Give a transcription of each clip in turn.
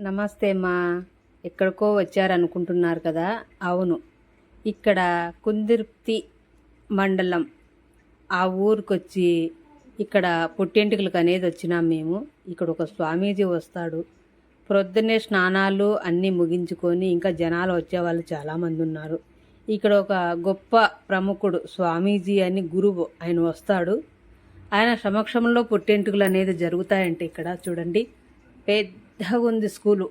నమస్తే మా ఎక్కడికో వచ్చారనుకుంటున్నారు కదా? అవును. ఇక్కడ కుందిర్తి మండలం. ఆ ఊరికొచ్చి ఇక్కడ పుట్టింటికలకు అనేది వచ్చినాం మేము. ఇక్కడ ఒక స్వామీజీ వస్తాడు. ప్రొద్దున్నే స్నానాలు అన్నీ ముగించుకొని ఇంకా జనాలు వచ్చేవాళ్ళు చాలామంది ఉన్నారు. ఇక్కడ ఒక గొప్ప ప్రముఖుడు స్వామీజీ అని గురువు ఆయన వస్తాడు. ఆయన సమక్షంలో పుట్టింటికలు అనేది జరుగుతాయంటే ఇక్కడ చూడండి. పెద్ద ఉంది స్కూలు.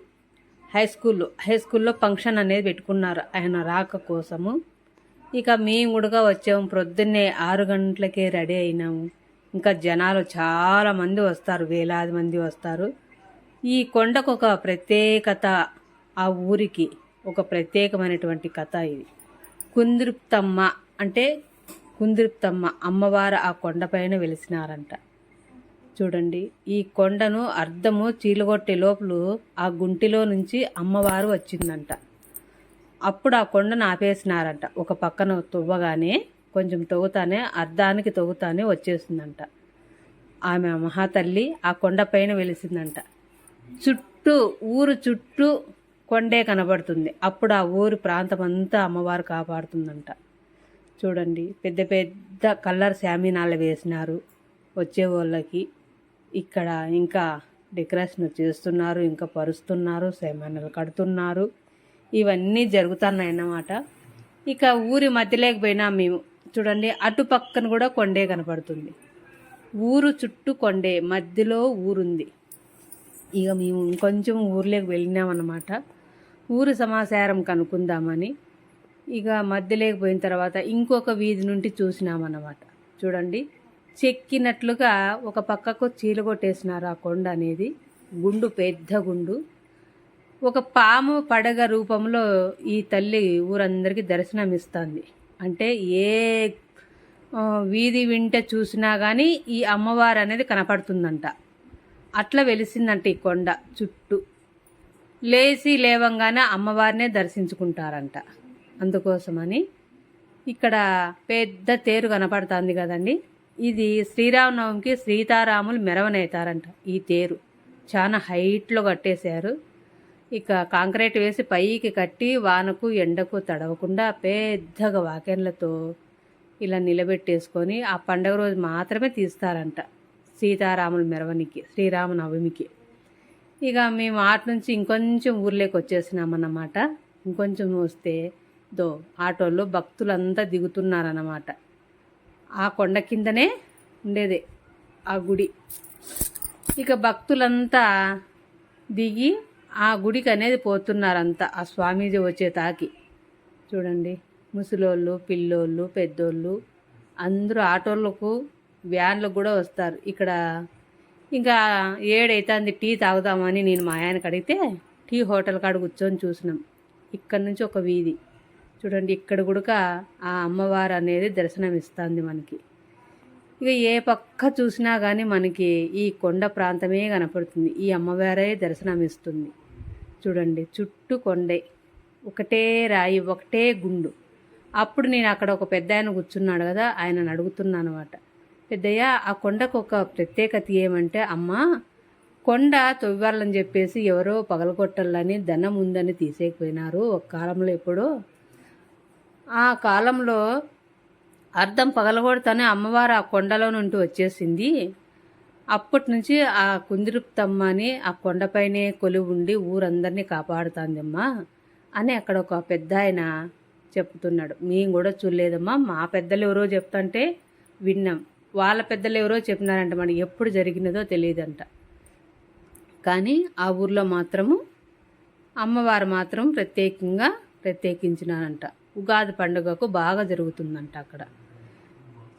హై స్కూల్లో హై స్కూల్లో ఫంక్షన్ అనేది పెట్టుకున్నారు. ఆయన రాక కోసము. ఇక మేము కూడా వచ్చాము ప్రొద్దున్నే ఆరు గంటలకే రెడీ అయినాము ఇంకా జనాలు చాలామంది వస్తారు. వేలాది మంది వస్తారు. ఈ కొండకు ఒక ప్రత్యేకత ఆ ఊరికి. ఒక ప్రత్యేకమైనటువంటి కథ ఇది. కుందిరుప్తమ్మ అంటే కుందిరుప్తమ్మ అమ్మవారు ఆ కొండపైన వెలిసినారంట. చూడండి. ఈ కొండను అర్ధము చీలగొట్టే లోపల ఆ గుంటిలో నుంచి అమ్మవారు వచ్చిందంట. అప్పుడు ఆ కొండను ఆపేసినారంట. ఒక పక్కన తువ్వగానే కొంచెం తవ్వుతానే అర్ధానికి తవ్వుతానే వచ్చేసిందంట. ఆమె మహాతల్లి ఆ కొండపైన వెలిసిందంట. చుట్టూ ఊరు చుట్టూ కొండే కనబడుతుంది. అప్పుడు ఆ ఊరి ప్రాంతం అంతా అమ్మవారు కాపాడుతుందంట. చూడండి పెద్ద పెద్ద కలర్ శామీనాలు వేసినారు. వచ్చే వాళ్ళకి ఇక్కడ ఇంకా డెకరేషన్ చేస్తున్నారు ఇంకా పరుస్తున్నారు శామీనాలు కడుతున్నారు. ఇవన్నీ జరుగుతున్నాయి అన్నమాట ఇక ఊరి మధ్యలోకి పోయినా మేము చూడండి అటు పక్కన కూడా కొండే కనపడుతుంది. ఊరు చుట్టూ కొండే మధ్యలో ఊరుంది. ఇక మేము ఇంకొంచెం ఊర్లోకి వెళ్ళినామన్నమాట. ఊరు సమాచారం కనుక్కుందామని. ఇక మధ్యలోకి పోయిన తర్వాత ఇంకొక వీధి నుండి చూసినామన్నమాట. చూడండి చెక్కినట్లుగా ఒక పక్కకు చీలగొట్టేసినారు ఆ కొండ అనేది. గుండు పెద్ద గుండు. ఒక పాము పడగ రూపంలో ఈ తల్లి ఊరందరికీ దర్శనం ఇస్తుంది అంటే ఏ వీధి వింట చూసినా కానీ ఈ అమ్మవారు అనేది కనపడుతుందంట. అట్లా వెలిసిందంట ఈ కొండ చుట్టూ. లేచి లేవంగానే అమ్మవారినే దర్శించుకుంటారంట. అందుకోసమని ఇక్కడ పెద్ద తేరు కనపడుతుంది కదండి. ఇది శ్రీరామనవమికి సీతారాములు మెరవనేతారంట. ఈ తేరు. చాలా హైట్లో కట్టేశారు. ఇక కాంక్రీట్ వేసి పైకి కట్టి వానకు ఎండకు తడవకుండా పెద్దగా వాకెన్లతో ఇలా నిలబెట్టేసుకొని ఆ పండగ రోజు మాత్రమే తీస్తారంట సీతారాముల మెరవనికి శ్రీరామనవమికి. ఇక మేము ఆట నుంచి ఇంకొంచెం ఊర్లోకి వచ్చేసినామన్నమాట. ఇంకొంచెం వస్తే దో ఆటోల్లో భక్తులంతా దిగుతున్నారన్నమాట. ఆ కొండ కిందనే ఉండేది ఆ గుడి. ఇక భక్తులంతా దిగి ఆ గుడికి అనేది పోతున్నారంతా ఆ స్వామీజీ వచ్చే తాకి. చూడండి ముసలోళ్ళు పిల్లోళ్ళు పెద్దోళ్ళు అందరూ ఆటోలకు వ్యాన్లకు కూడా వస్తారు. ఇక్కడ ఇంకా ఏడైతుంది టీ తాగుదామని నేను మా ఆయనకు అడిగితే టీ హోటల్ కాడ కూర్చొని చూసినాం. ఇక్కడ నుంచి ఒక వీధి. చూడండి ఇక్కడ కూడా ఆ అమ్మవారు అనేది దర్శనం ఇస్తుంది మనకి. ఇక ఏ పక్క చూసినా కానీ మనకి ఈ కొండ ప్రాంతమే కనపడుతుంది. ఈ అమ్మవారే దర్శనం ఇస్తుంది చూడండి చుట్టూ కొండే. ఒకటే రాయి ఒకటే గుండు. అప్పుడు నేను అక్కడ ఒక పెద్ద ఆయన కూర్చున్నాడు కదా ఆయనను అడుగుతున్నాను అనమాట పెద్దయ్య ఆ కొండకు ఒక ప్రత్యేకత ఏమంటే అమ్మ కొండ తొవ్వాలని చెప్పేసి ఎవరో పగలగొట్టాలని ధనం ఉందని తీసేకపోయినారు ఒక కాలంలో ఎప్పుడో ఆ కాలంలో అర్థం పగలగొడతానే అమ్మవారు ఆ కొండలో నుండి వచ్చేసింది. అప్పటి నుంచి ఆ కుందిరుప్తమ్మ అని ఆ కొండపైనే కొలువు ఉండి ఊరందరినీ కాపాడుతుందమ్మా అని అక్కడ ఒక పెద్ద ఆయన చెప్తున్నాడు. మేము కూడా చూడలేదమ్మా మా పెద్దలు ఎవరో చెప్తుంటే విన్నాం. వాళ్ళ పెద్దలు ఎవరో చెప్పినారంట మనకి ఎప్పుడు జరిగినదో తెలియదంట. కానీ ఆ ఊర్లో మాత్రము అమ్మవారు మాత్రం ప్రత్యేకంగా ప్రత్యేకించినారంట. ఉగాది పండుగకు బాగా జరుగుతుందంట అక్కడ.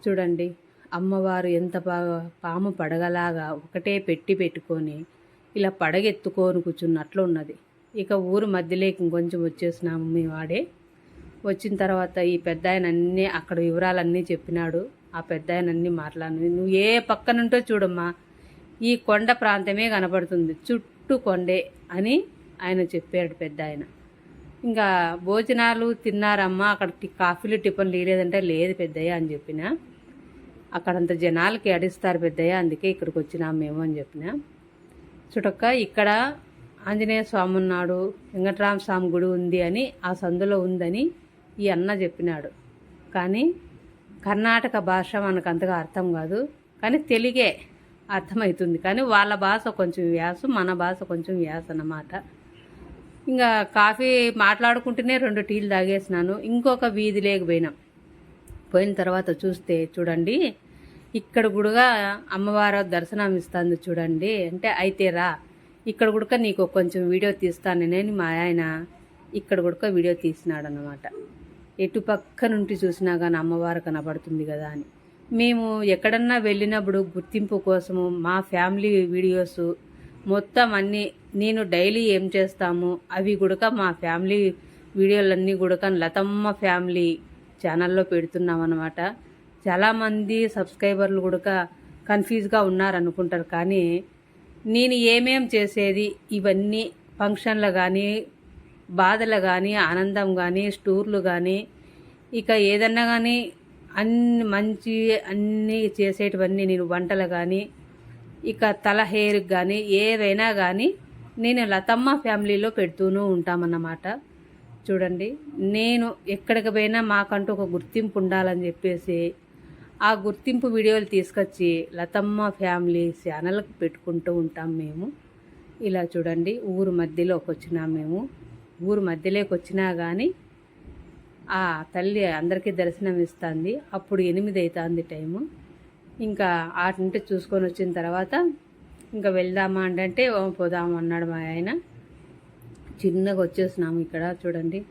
చూడండి అమ్మవారు ఎంత బాగా పాము పడగలాగా ఒకటే పెట్టి పెట్టుకొని ఇలా పడగెత్తుకొని కూర్చున్నట్లు ఉన్నది. ఇక ఊరు మధ్యలోకి ఇంకొంచెం వచ్చేసినాము మీ వాడే. వచ్చిన తర్వాత ఈ పెద్ద ఆయన అన్నీ అక్కడ వివరాలన్నీ చెప్పినాడు. ఆ పెద్ద ఆయన అన్నీ మాట్లాడి నువ్వు ఏ పక్కనుంటో చూడమ్మా ఈ కొండ ప్రాంతమే కనపడుతుంది చుట్టూ కొండే అని ఆయన చెప్పాడు పెద్ద ఆయన ఇంకా భోజనాలు తిన్నారమ్మా అక్కడ కాఫీలు టిఫిన్ లేదంటే లేదు పెద్దయ్య అని చెప్పిన. అక్కడంత జనాలకి అడిస్తారు పెద్దయ్య అందుకే ఇక్కడికి వచ్చినాం మేము అని చెప్పిన. చుటక్క ఇక్కడ ఆంజనేయ స్వామి ఉన్నాడు వెంకటరామ స్వామి గుడి ఉంది అని ఆ సందులో ఉందని ఈ అన్న చెప్పినాడు. కానీ కర్ణాటక భాష మనకు అంతగా అర్థం కాదు. కానీ తెలుగే అర్థమవుతుంది. కానీ వాళ్ళ భాష కొంచెం వ్యాసం మన భాష కొంచెం వ్యాస అన్నమాట ఇంకా కాఫీ మాట్లాడుకుంటూనే రెండు టీలు తాగేసినాను. ఇంకొక వీధి లేకపోయినాం. పోయిన తర్వాత చూస్తే చూడండి ఇక్కడ కూడా అమ్మవారు దర్శనం ఇస్తుంది చూడండి. అంటే అయితే రా ఇక్కడ కూడా నీకు కొంచెం వీడియో తీస్తాను మా ఆయన ఇక్కడ కూడా వీడియో తీసినాడు అనమాట ఎటు పక్క నుండి చూసినా కానీ అమ్మవారు కనబడుతుంది కదా అని. మేము ఎక్కడన్నా వెళ్ళినప్పుడు గుర్తింపు కోసము మా ఫ్యామిలీ వీడియోస్ మొత్తం అన్నీ నేను డైలీ ఏం చేస్తాము అవి కూడా మా ఫ్యామిలీ వీడియోలన్నీ గుడక లతమ్మ ఫ్యామిలీ ఛానల్లో పెడుతున్నాం అనమాట చాలామంది సబ్స్క్రైబర్లు కూడా కన్ఫ్యూజ్గా ఉన్నారనుకుంటారు. కానీ నేను ఏమేం చేసేది ఇవన్నీ ఫంక్షన్లు కానీ బాధలు కానీ ఆనందం కానీ స్టూర్లు కానీ ఇక ఏదన్నా కానీ అన్ని మంచి అన్నీ చేసేటివన్నీ నేను వంటలు కానీ ఇక తల హెయిర్ కానీ ఏదైనా కానీ నేను లతమ్మ ఫ్యామిలీలో పెడుతూనే ఉంటామన్నమాట. చూడండి నేను ఎక్కడికి పోయినా మాకంటూ ఒక గుర్తింపు ఉండాలని చెప్పేసి ఆ గుర్తింపు వీడియోలు తీసుకొచ్చి లతమ్మ ఫ్యామిలీ ఛానల్కి పెట్టుకుంటూ ఉంటాం మేము. ఇలా చూడండి ఊరు మధ్యలోకి వచ్చినాం మేము. ఊరు మధ్యలోకి వచ్చినా కానీ ఆ తల్లి అందరికీ దర్శనం ఇస్తుంది అప్పుడు ఎనిమిది అవుతుంది టైము. ఇంకా ఆటి చూసుకొని వచ్చిన తర్వాత ఇంకా వెళ్దామా అంటే "ఓ, పోదాము అన్నాడు మా ఆయన. చిన్నగా వచ్చేసినాము ఇక్కడ చూడండి.